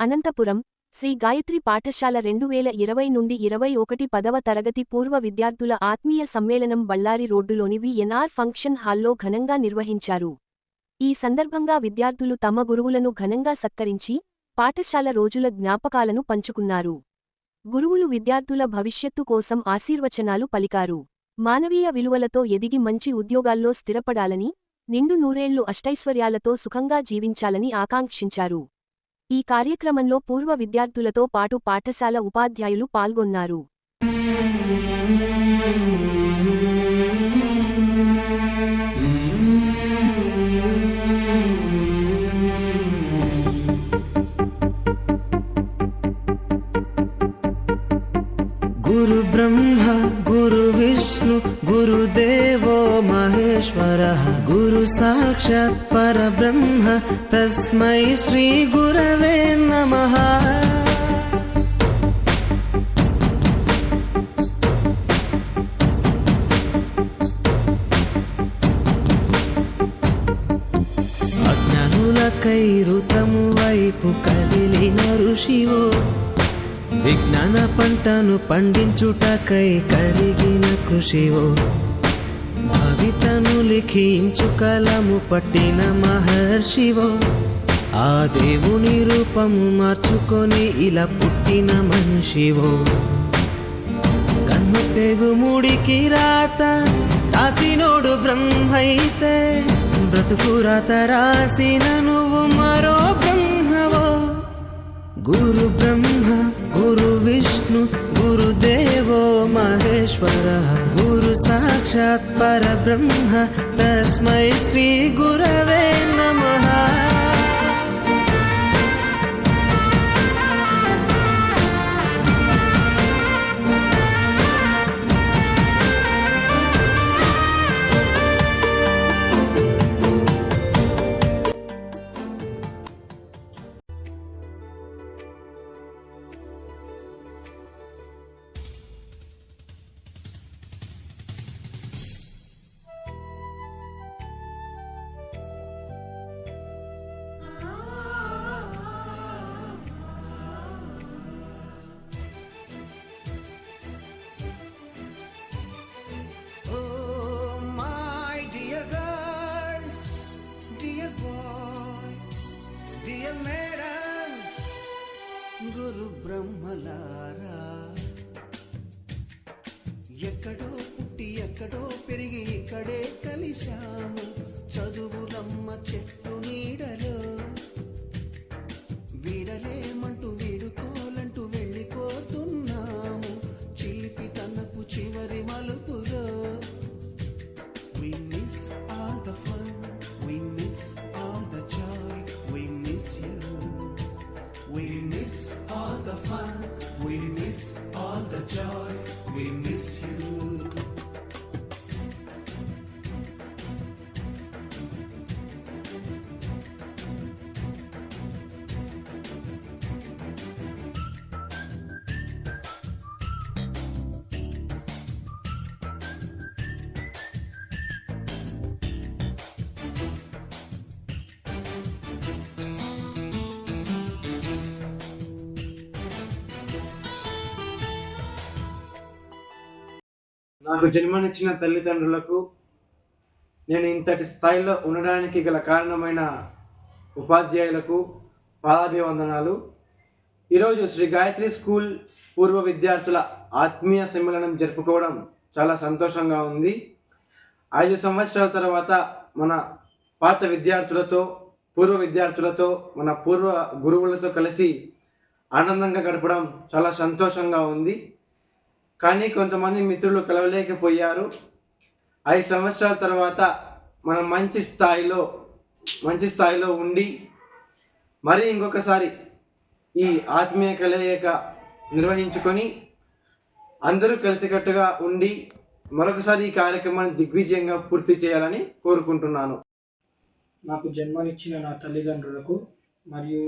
అనంతపురం శ్రీ గాయత్రి పాఠశాల రెండు వేల ఇరవై నుండి ఇరవై ఒకటి పదవ తరగతి పూర్వ విద్యార్థుల ఆత్మీయ సమ్మేళనం బళ్ళారి రోడ్డులోని విఎన్ఆర్ ఫంక్షన్ హాల్లో ఘనంగా నిర్వహించారు. ఈ సందర్భంగా విద్యార్థులు తమ గురువులను ఘనంగా సత్కరించి పాఠశాల రోజుల జ్ఞాపకాలను పంచుకున్నారు. గురువులు విద్యార్థుల భవిష్యత్తు కోసం ఆశీర్వచనాలు పలికారు. మానవీయ విలువలతో ఎదిగి మంచి ఉద్యోగాల్లో స్థిరపడాలని నిండు నూరేళ్ళు అష్టైశ్వర్యాలతో సుఖంగా జీవించాలని ఆకాంక్షించారు. ఈ కార్యక్రమంలో పూర్వ విద్యార్థులతో పాటు పాఠశాల ఉపాధ్యాయులు పాల్గొన్నారు. గురు బ్రహ్మ గురు విష్ణు గురుదేవో మహేశ్వర గురు సాక్షాత్ పరబ్రహ్మ తస్మై శ్రీ గురవే నమ అజ్ఞానులకై ఋతము వైపు కదిలిన ఋషివో విజ్ఞాన పంటను పండించుటకై కరిగిన కృషివో భవితను లిఖించు కలము పట్టిన మహర్షివో ఆ దేవుని రూపము మార్చుకొని ఇలా పుట్టిన మనిషివో. కన్ను పెగు ముడికి రాత రాసినోడు బ్రహ్మైతే బ్రతుకు రాత రాసిన నువ్వు మరో బ్రహ్మవో. గురు బ్రహ్మ గురు విష్ణు గురుదేవో మహేశ్వర. సాక్షాత్ పరబ్రహ్మ తస్మై శ్రీ గురవే నమః బ్రహ్మలారా. ఎక్కడో పుట్టి ఎక్కడో పెరిగి ఇక్కడే కలిశాము. చదువులమ్మ చెట్టు నీడలో. వీడలేమంటూ వీడుకోలంటూ వెళ్ళిపోతున్నాము. చిలిపి తనకు చివరి మలుపులో. We miss all the fun, we miss all the joy, we miss you. We నాకు జన్మనిచ్చిన తల్లిదండ్రులకు నేను ఇంతటి స్థాయిలో ఉండడానికి గల కారణమైన ఉపాధ్యాయులకు పాదాభివందనాలు. ఈరోజు శ్రీ గాయత్రి స్కూల్ పూర్వ విద్యార్థుల ఆత్మీయ సమ్మేళనం జరుపుకోవడం చాలా సంతోషంగా ఉంది. ఐదు సంవత్సరాల తర్వాత మన పాత విద్యార్థులతో పూర్వ విద్యార్థులతో మన పూర్వ గురువులతో కలిసి ఆనందంగా గడపడం చాలా సంతోషంగా ఉంది. కానీ కొంతమంది మిత్రులు కలవలేకపోయారు. ఐదు సంవత్సరాల తర్వాత మనం మంచి స్థాయిలో మంచి స్థాయిలో ఉండి మరీ ఇంకొకసారి ఈ ఆత్మీయ కలయిక నిర్వహించుకొని అందరూ కలిసికట్టుగా ఉండి మరొకసారి ఈ కార్యక్రమాన్ని దిగ్విజయంగా పూర్తి చేయాలని కోరుకుంటున్నాను. నాకు జన్మనిచ్చిన నా తల్లిదండ్రులకు మరియు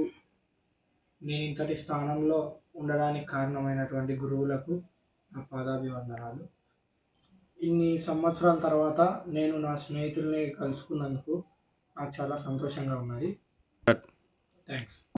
నేను ఇంతటి స్థానంలో ఉండడానికి కారణమైనటువంటి గురువులకు పాదాభివందనాలు. ఇన్ని సంవత్సరాల తర్వాత నేను నా స్నేహితుల్ని కలుసుకున్నందుకు నాకు చాలా సంతోషంగా ఉన్నది. థ్యాంక్స్